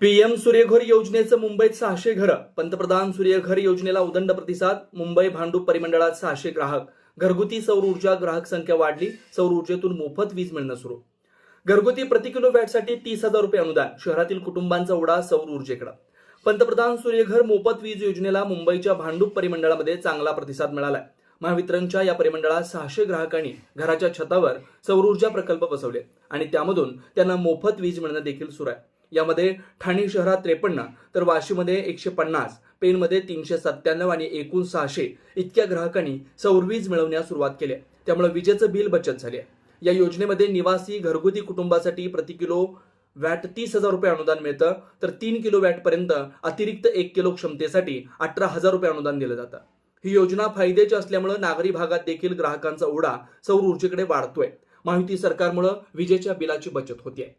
PM Surya Ghar योजनेचं मुंबईत सहाशे घरं. पंतप्रधान सूर्यघर योजनेला उदंड प्रतिसाद मुंबई भांडूप परिमंडळात सहाशे ग्राहक. घरगुती सौर ऊर्जा ग्राहक संख्या वाढली सौर ऊर्जेतून मोफत वीज मिळणं सुरू. घरगुती प्रति किलो वॅटसाठी तीस हजार रुपये अनुदान शहरातील कुटुंबांचा उडा सौर ऊर्जेकडे. पंतप्रधान सूर्यघर मोफत वीज योजनेला मुंबईच्या भांडूप परिमंडळामध्ये चांगला प्रतिसाद मिळालाय. महावितरणच्या या परिमंडळात सहाशे ग्राहकांनी घराच्या छतावर सौर ऊर्जा प्रकल्प बसवले आणि त्यामधून त्यांना मोफत वीज मिळणं देखील सुरू आहे. यामध्ये ठाणे शहरात त्रेपन्न तर वाशीमध्ये एकशे पन्नास पेनमध्ये तीनशे सत्त्याण्णव आणि एकूण सहाशे इतक्या ग्राहकांनी सौर वीज मिळवण्यास सुरुवात केली आहे. त्यामुळे विजेचं बिल बचत झाली आहे. या योजनेमध्ये निवासी घरगुती कुटुंबासाठी प्रति किलो वॅट तीस हजार रुपये अनुदान मिळतं तर तीन किलो वॅट पर्यंत अतिरिक्त एक किलो क्षमतेसाठी अठरा हजार रुपये अनुदान दिलं जातं. ही योजना फायद्याची असल्यामुळे नागरी भागात देखील ग्राहकांचा ओढा सौर ऊर्जेकडे वाढतोय. माहिती सरकारमुळे विजेच्या बिलाची बचत होते